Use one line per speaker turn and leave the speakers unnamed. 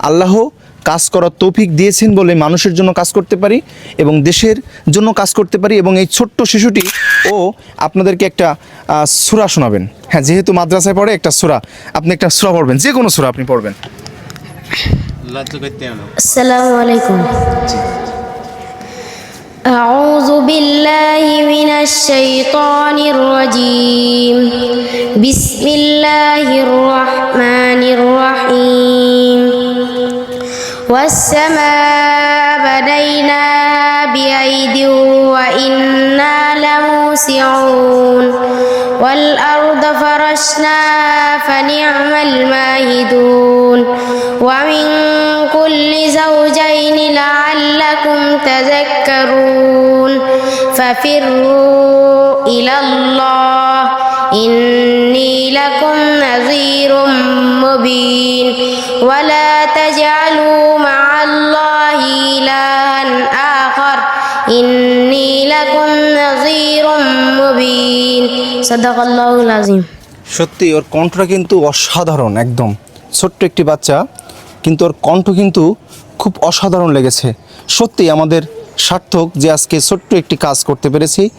আল্লাহ কাজ করার তৌফিক দিয়েছেন বলে মানুষের জন্য কাজ করতে পারি এবং দেশের জন্য কাজ করতে পারি এবং এই ছোট্ট শিশুটি ও আপনাদেরকে একটা আহ, সূরা শোনাবেন হ্যাঁ যেহেতু মাদ্রাসায় পড়ে একটা সূরা আপনি একটা সূরা পড়বেন যে কোনো সূরা আপনি পড়বেন
السلام عليكم أعوذ بالله من الشيطان الرجيم بسم الله الرحمن الرحيم والسماء بنيناها بأيد وإنا لموسعون والأرض فرشناها فنعم الماهدون. ومن كل زوجين لعلكم تذكرون. ففروا إلى الله. إني لكم نذير مبين. ولا تجعلوا ইন্নি
সত্যি, ওর কণ্ঠটা কিন্তু অসাধারণ, একদম। ছোট্ট একটি বাচ্চা, কিন্তু ওর কণ্ঠ কিন্তু খুব অসাধারণ লেগেছে। সত্যি আমাদের সার্থক যে আজকে ছোট্ট একটি কাজ করতে পেরেছি।